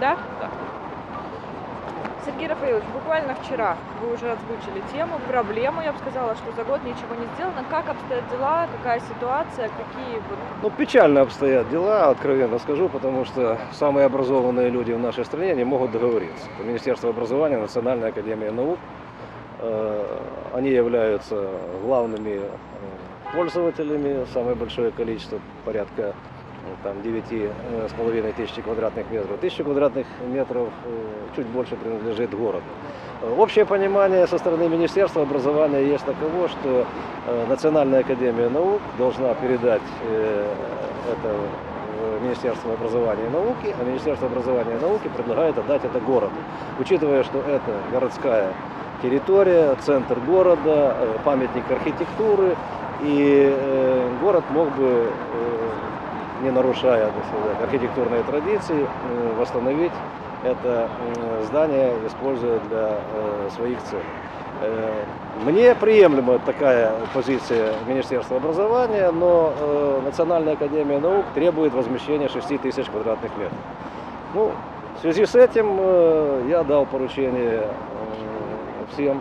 Да? Да. Сергей Рафаилович, буквально вчера вы уже озвучили тему, проблему, я бы сказала, что за год ничего не сделано. Как обстоят дела, какая ситуация, какие вот... Ну, печально обстоят дела, откровенно скажу, потому что самые образованные люди в нашей стране не могут договориться. Это Министерство образования, Национальная академия наук. Э, Они являются главными э, пользователями, самое большое количество, порядка там, 9,5 тысяч квадратных метров. Тысяча квадратных метров э, чуть больше принадлежит городу. Э, Общее понимание со стороны Министерства образования есть таково, что э, Национальная академия наук должна передать э, это Министерство образования и науки, а Министерство образования и науки предлагает отдать это городу. Учитывая, что это городская территория, центр города, э, памятник архитектуры, и э, город мог бы, э, не нарушая сказать, архитектурные традиции, э, восстановить это э, здание, используя для э, своих целей. Мне приемлема такая позиция Министерства образования, но Национальная академия наук требует возмещения 6 тысяч квадратных метров. Ну, в связи с этим я дал поручение всем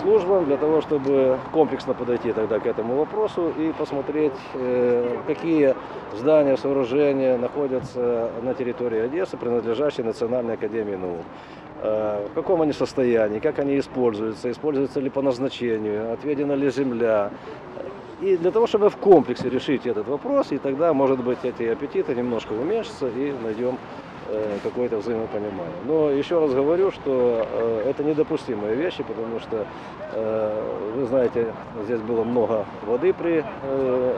службам для того, чтобы комплексно подойти тогда к этому вопросу и посмотреть, э, какие здания, сооружения находятся на территории Одессы, принадлежащие Национальной академии наук. Э, В каком они состоянии, как они используются, используются ли по назначению, отведена ли земля. И для того, чтобы в комплексе решить этот вопрос, и тогда, может быть, эти аппетиты немножко уменьшатся и найдем э, какое-то взаимопонимание. Но еще раз говорю, что э, это недопустимые вещи, потому что, э, вы знаете, здесь было много воды при э,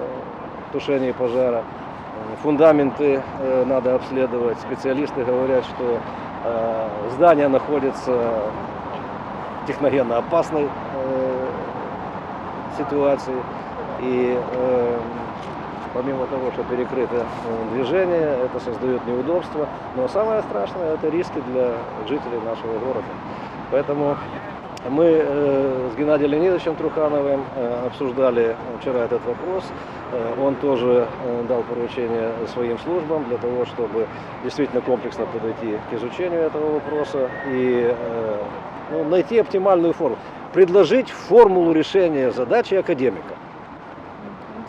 тушении пожара. Э, Фундаменты э, надо обследовать. Специалисты говорят, что э, здание находится в техногенно опасной э, ситуации. И э, помимо того, что перекрыто э, движение, это создает неудобства. Но самое страшное это риски для жителей нашего города. Поэтому мы э, с Геннадием Леонидовичем Трухановым э, обсуждали вчера этот вопрос. Он тоже дал поручение своим службам для того, чтобы действительно комплексно подойти к изучению этого вопроса и ну, найти оптимальную форму. Предложить формулу решения задачи академика.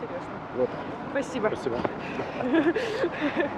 Интересно. Вот. Спасибо. Спасибо.